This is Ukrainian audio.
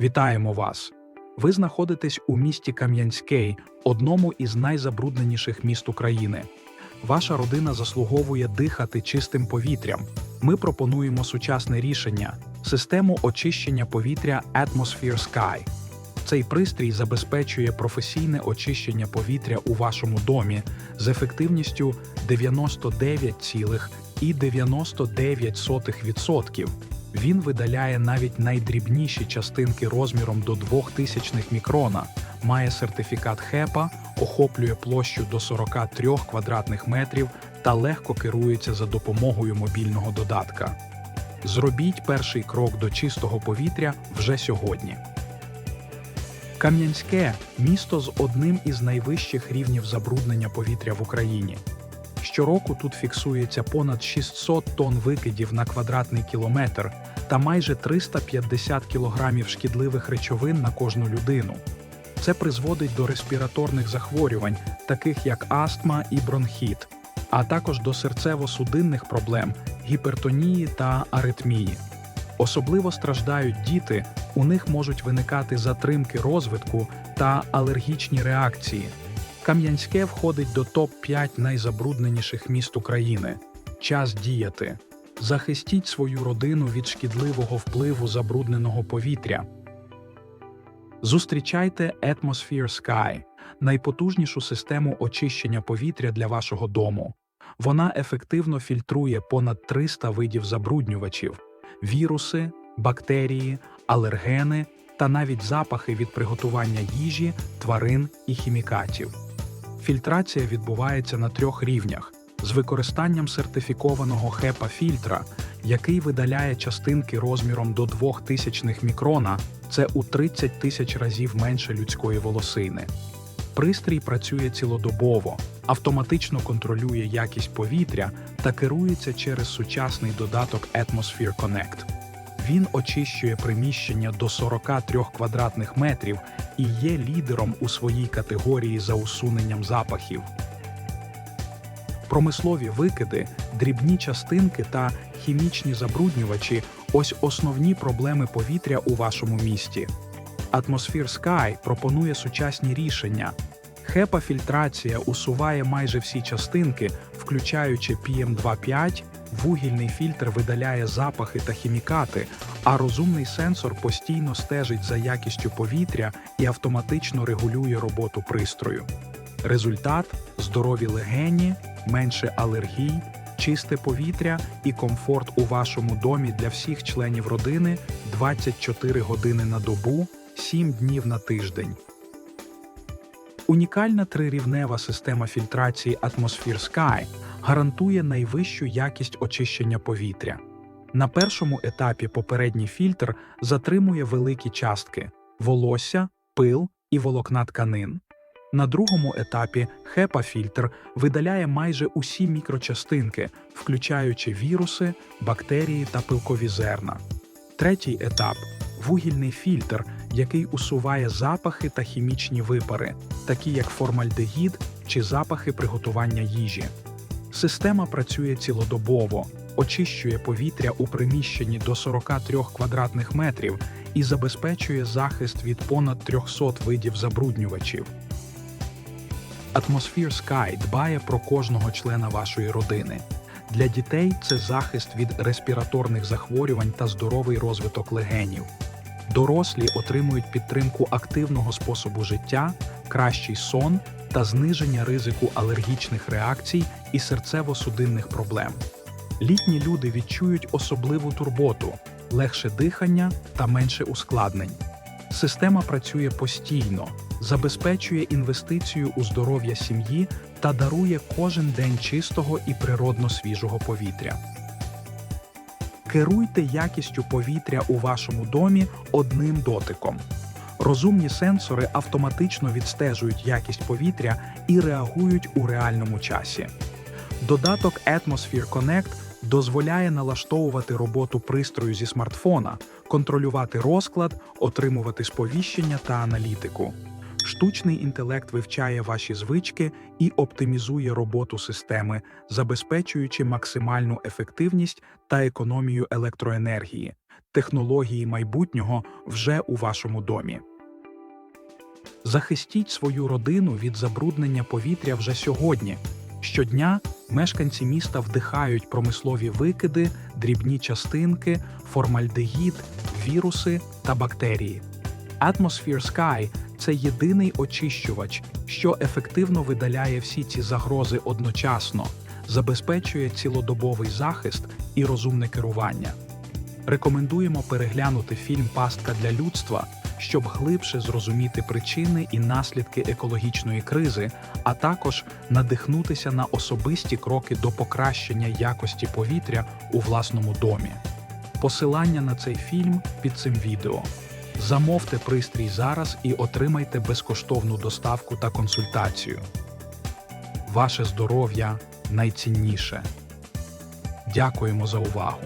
Вітаємо вас! Ви знаходитесь у місті Кам'янський, одному із найзабрудненіших міст України. Ваша родина заслуговує дихати чистим повітрям. Ми пропонуємо сучасне рішення систему очищення повітря Atmosphere Sky. Цей пристрій забезпечує професійне очищення повітря у вашому домі з ефективністю 99,99%. Він видаляє навіть найдрібніші частинки розміром до 2000 мікрона, має сертифікат ХЕПА, охоплює площу до 43 квадратних метрів та легко керується за допомогою мобільного додатка. Зробіть перший крок до чистого повітря вже сьогодні. Кам'янське місто з одним із найвищих рівнів забруднення повітря в Україні. Щороку тут фіксується понад 600 тонн викидів на квадратний кілометр та майже 350 кілограмів шкідливих речовин на кожну людину. Це призводить до респіраторних захворювань, таких як астма і бронхіт, а також до серцево-судинних проблем, гіпертонії та аритмії. Особливо страждають діти, у них можуть виникати затримки розвитку та алергічні реакції. Кам'янське входить до топ-5 найзабрудненіших міст України. Час діяти. Захистіть свою родину від шкідливого впливу забрудненого повітря. Зустрічайте Atmosphere Sky – найпотужнішу систему очищення повітря для вашого дому. Вона ефективно фільтрує понад 300 видів забруднювачів, віруси, бактерії, алергени та навіть запахи від приготування їжі, тварин і хімікатів. Фільтрація відбувається на трьох рівнях з використанням сертифікованого HEPA-фільтра, який видаляє частинки розміром до 2000 мікрона, це у 30 тисяч разів менше людської волосини. Пристрій працює цілодобово, автоматично контролює якість повітря та керується через сучасний додаток Atmosphere Connect. Він очищує приміщення до 43 квадратних метрів і є лідером у своїй категорії за усуненням запахів. Промислові викиди, дрібні частинки та хімічні забруднювачі ось основні проблеми повітря у вашому місті. Atmosphere Sky пропонує сучасні рішення. HEPA-фільтрація усуває майже всі частинки, включаючи PM2.5, вугільний фільтр видаляє запахи та хімікати, а розумний сенсор постійно стежить за якістю повітря і автоматично регулює роботу пристрою. Результат здорові легені, менше алергій, чисте повітря і комфорт у вашому домі для всіх членів родини 24 години на добу, 7 днів на тиждень. Унікальна трирівнева система фільтрації Atmosphere Sky гарантує найвищу якість очищення повітря. На першому етапі попередній фільтр затримує великі частки волосся, пил і волокна тканин. На другому етапі HEPA-фільтр видаляє майже усі мікрочастинки, включаючи віруси, бактерії та пилкові зерна. Третій етап вугільний фільтр, який усуває запахи та хімічні випари, такі як формальдегід чи запахи приготування їжі. Система працює цілодобово, очищує повітря у приміщенні до 43 квадратних метрів і забезпечує захист від понад 300 видів забруднювачів. Atmosphere Sky дбає про кожного члена вашої родини. Для дітей це захист від респіраторних захворювань та здоровий розвиток легенів. Дорослі отримують підтримку активного способу життя, кращий сон та зниження ризику алергічних реакцій і серцево-судинних проблем. Літні люди відчують особливу турботу, легше дихання та менше ускладнень. Система працює постійно, забезпечує інвестицію у здоров'я сім'ї та дарує кожен день чистого і природно свіжого повітря. Керуйте якістю повітря у вашому домі одним дотиком. Розумні сенсори автоматично відстежують якість повітря і реагують у реальному часі. Додаток Atmosphere Connect дозволяє налаштовувати роботу пристрою зі смартфона, контролювати розклад, отримувати сповіщення та аналітику. Штучний інтелект вивчає ваші звички і оптимізує роботу системи, забезпечуючи максимальну ефективність та економію електроенергії. Технології майбутнього вже у вашому домі. Захистіть свою родину від забруднення повітря вже сьогодні. Щодня мешканці міста вдихають промислові викиди, дрібні частинки, формальдегід, віруси та бактерії. Atmosphere Sky – це єдиний очищувач, що ефективно видаляє всі ці загрози одночасно, забезпечує цілодобовий захист і розумне керування. Рекомендуємо переглянути фільм Пастка для людства, щоб глибше зрозуміти причини і наслідки екологічної кризи, а також надихнутися на особисті кроки до покращення якості повітря у власному домі. Посилання на цей фільм під цим відео. Замовте пристрій зараз і отримайте безкоштовну доставку та консультацію. Ваше здоров'я найцінніше. Дякуємо за увагу!